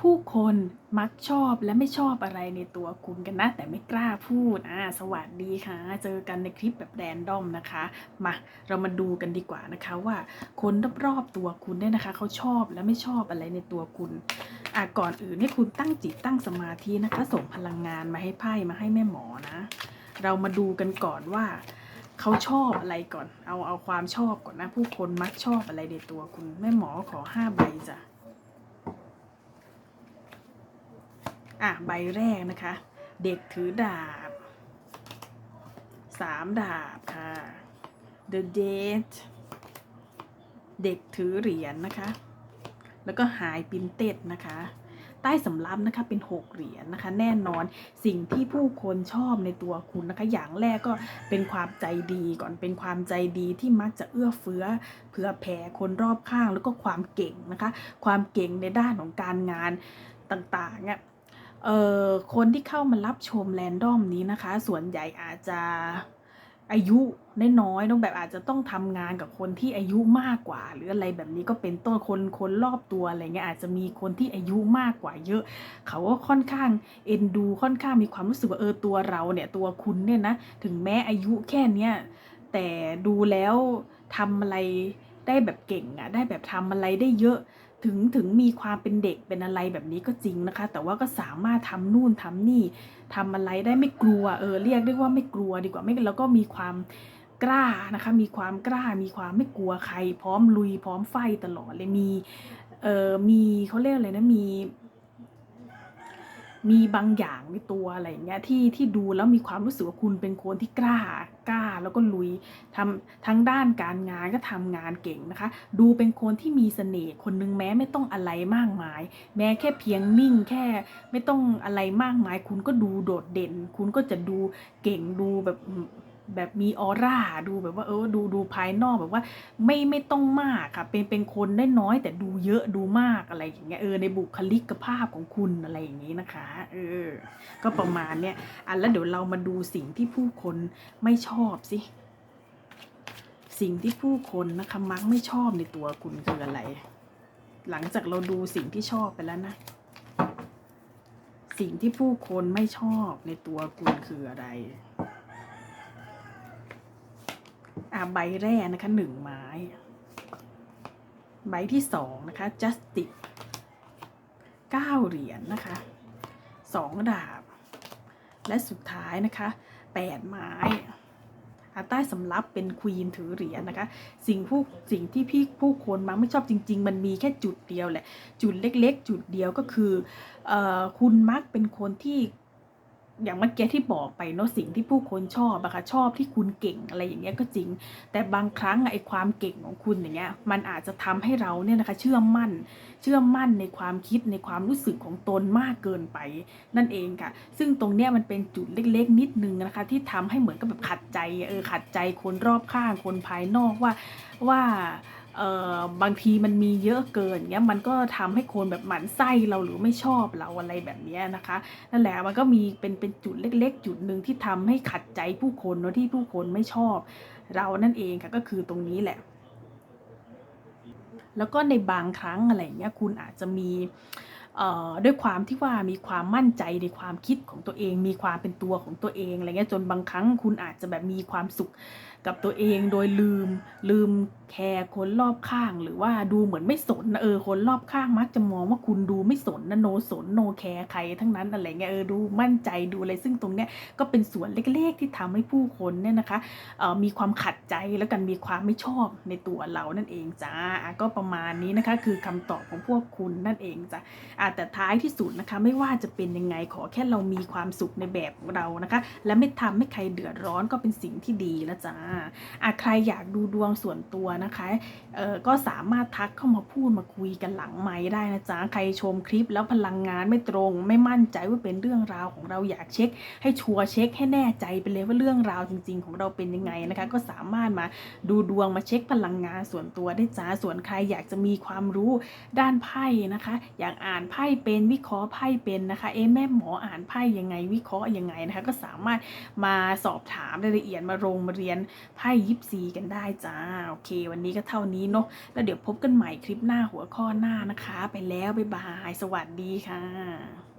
ผู้คนมักชอบและไม่ชอบอะไรในตัวคุณกันนะ แต่ไม่กล้าพูดอ่าสวัสดีค่ะ เจอกันในคลิปแบบแรนดอมนะคะ มาเรามาดูกันดีกว่านะคะว่าคนรอบๆตัวคุณเนี่ยนะคะ เขาชอบและไม่ชอบอะไรในตัวคุณอะก่อนอื่นให้คุณตั้งจิตตั้งสมาธินะคะ ส่งพลังงานมาให้ไพ่มาให้แม่หมอนะ เรามาดูกันก่อนว่าเขาชอบอะไรก่อน เอาเอาความชอบก่อนนะ ผู้คนมักชอบอะไรในตัวคุณแม่หมอขอห้าใบจ้ะ อะใบแรกนะคะ เด็กถือดาบสามดาบค่ะ The Date เด็กถือเหรียญนะคะ แล้วก็หายปินเต็ดนะคะ ใต้สำรับนะคะเป็นหกเหรียญนะคะ แน่นอนสิ่งที่ผู้คนชอบในตัวคุณนะคะ อย่างแรกก็เป็นความใจดีก่อนเป็นความใจดีที่มักจะเอื้อเฟื้อเผื่อแผ่คนรอบข้างแล้วก็ความเก่งนะคะ ความเก่งในด้านของการงานต่างๆเนี่ย เอ่อคนที่เข้ามารับชมแรนดอมนี้นะคะ ส่วนใหญ่อาจจะอายุน้อยๆต้องแบบอาจจะต้องทำงานกับคนที่อายุมากกว่า หรืออะไรแบบนี้ก็เป็นต้นคนคนรอบตัวอะไรเงี้ยอาจจะมีคนที่อายุมากกว่าเยอะ เขาก็ค่อนข้างเอ็นดูค่อนข้างมีความรู้สึกว่าเออตัวเราเนี่ยตัวคุณเนี่ยนะถึงแม้อายุแค่เนี้ยแต่ดูแล้วทำอะไร ได้แบบเก่งอะได้แบบทำอะไรได้เยอะ ถึงถึงมีความเป็นเด็กเป็นอะไรแบบนี้ก็จริงนะคะ แต่ว่าก็สามารถทำนู่นทำนี่ทำอะไรได้ไม่กลัวเออเรียกได้ว่าไม่กลัวดีกว่าไม่แล้วก็มีความกล้านะคะ มีความกล้ามีความไม่กลัวใคร พร้อมลุยพร้อมไฟตลอดเลยมีเออมีเขาเรียกอะไรนะมี มีบางอย่างในตัวอะไรอย่างเงี้ยที่ที่ดูแล้วมีความรู้สึกว่าคุณเป็นคนที่กล้ากล้าแล้วก็ลุยทำทั้งด้านการงานก็ทำงานเก่งนะคะ ดูเป็นคนที่มีเสน่ห์คนนึงแม้ไม่ต้องอะไรมากมาย แม้แค่เพียงนิ่งแค่ไม่ต้องอะไรมากมาย คุณก็ดูโดดเด่น คุณก็จะดูเก่งดูแบบ แบบมีออร่าดูแบบว่าเออดูดูภายนอกแบบว่าไม่ไม่ต้องมากค่ะ เป็นเป็นคนได้น้อยแต่ดูเยอะดูมากอะไรอย่างเงี้ยเออในบุคลิกภาพของคุณอะไรอย่างงี้นะคะ เออ ก็ประมาณเนี้ยอะแล้วเดี๋ยวเรามาดูสิ่งที่ผู้คนไม่ชอบสิสิ่งที่ผู้คนนะคะมักไม่ชอบในตัวคุณคืออะไร หลังจากเราดูสิ่งที่ชอบไปแล้วนะสิ่งที่ผู้คนไม่ชอบในตัวคุณคืออะไร อะ ใบแรกนะคะหนึ่งไม้ ใบที่สองนะคะ justice เก้าเหรียญนะคะสองดาบ และสุดท้ายนะคะแปดไม้อาใต้สำรับเป็นควีนถือเหรียญนะคะ สิ่งผู้สิ่งที่พี่ผู้คนมักไม่ชอบจริง ๆ มันมีแค่จุดเดียวแหละ จุดเล็กๆ จุดเดียวก็คือออคุณมักเป็นคนที่ อย่างเมื่อกี้ที่บอกไปเนาะสิ่งที่ผู้คนชอบอะค่ะชอบที่คุณเก่งอะไรอย่างเงี้ยก็จริง แต่บางครั้งไอ้ความเก่งของคุณอย่างเงี้ยมันอาจจะทำให้เราเนี่ยนะคะ เชื่อมั่น เชื่อมั่นในความคิดในความรู้สึกของตนมากเกินไป นั่นเองค่ะ ซึ่งตรงเนี้ยมันเป็นจุดเล็ก ๆ นิดนึงนะคะ ที่ทำให้เหมือนกับแบบขัดใจเออขัดใจคนรอบข้างคนภายนอกว่าว่า บางทีมันมีเยอะเกินเงี้ยมันก็ทำให้คนแบบหมันไส้เราหรือไม่ชอบเราอะไรแบบนี้นะคะนั่นแหละมันก็มีเป็นเป็นจุดเล็ก ๆ จุดหนึ่งที่ทำให้ขัดใจผู้คนเนอะที่ผู้คนไม่ชอบ เรานั่นเองค่ะก็คือตรงนี้แหละ แล้วก็ในบางครั้งอะไรเงี้ยคุณอาจจะมีด้วยความที่ว่ามีความมั่นใจในความคิดของตัวเอง มีความเป็นตัวของตัวเองอะไรเงี้ยจนบางครั้งคุณอาจจะแบบมีความสุขกับตัวเองโดยลืม ลืมแคร์คนรอบข้าง หรือว่าดูเหมือนไม่สนเออคนรอบข้างมักจะมองว่าคุณดูไม่สนนะโนสนโนแคร์ใครทั้งนั้นอะไรเงี้ยเออดูมั่นใจดูอะไรซึ่งตรงเนี้ยก็เป็นส่วนเล็กๆที่ทำให้ผู้คนเนี่ยนะคะเออมีความขัดใจแล้วกันมีความไม่ชอบในตัวเรานั่นเองจ้าอะก็ประมาณนี้นะคะคือคำตอบของพวกคุณนั่นเองจ้ะอะแต่ท้ายที่สุดนะคะไม่ว่าจะเป็นยังไงขอแค่เรามีความสุขในแบบของเรานะคะ และไม่ทำให้ใครเดือดร้อนก็เป็นสิ่งที่ดีแล้วจ้าอะใครอยากดูดวงส่วนตัวนะคะเออก็สามารถทักเข้ามาพูดมาคุยกันหลังไม้ได้นะจ๊ะใครชมคลิปแล้วพลังงานไม่ตรง ไม่มั่นใจว่าเป็นเรื่องราวของเราอยากเช็ค ให้ชัวร์เช็คให้แน่ใจไปเลยว่าเรื่องราวจริง ๆ ของเราเป็นยังไงนะคะ ก็สามารถมาดูดวงมาเช็คพลังงานส่วนตัวได้จ้าส่วนใครอยากจะมีความรู้ด้านไพ่นะคะ อยากอ่านไพ่เป็นวิเคราะห์ไพ่เป็นนะคะเอ๊แม่หมออ่านไพ่ยังไงวิเคราะห์ยังไงนะคะ ก็สามารถมาสอบถามรายละเอียดมาลงมาเรียนไพ่ยิปซีกันได้จ้า โอเค วันนี้ก็เท่านี้เนาะแล้วเดี๋ยวพบกันใหม่คลิปหน้าหัวข้อหน้านะคะ ไปแล้ว บ๊ายบาย สวัสดีค่ะ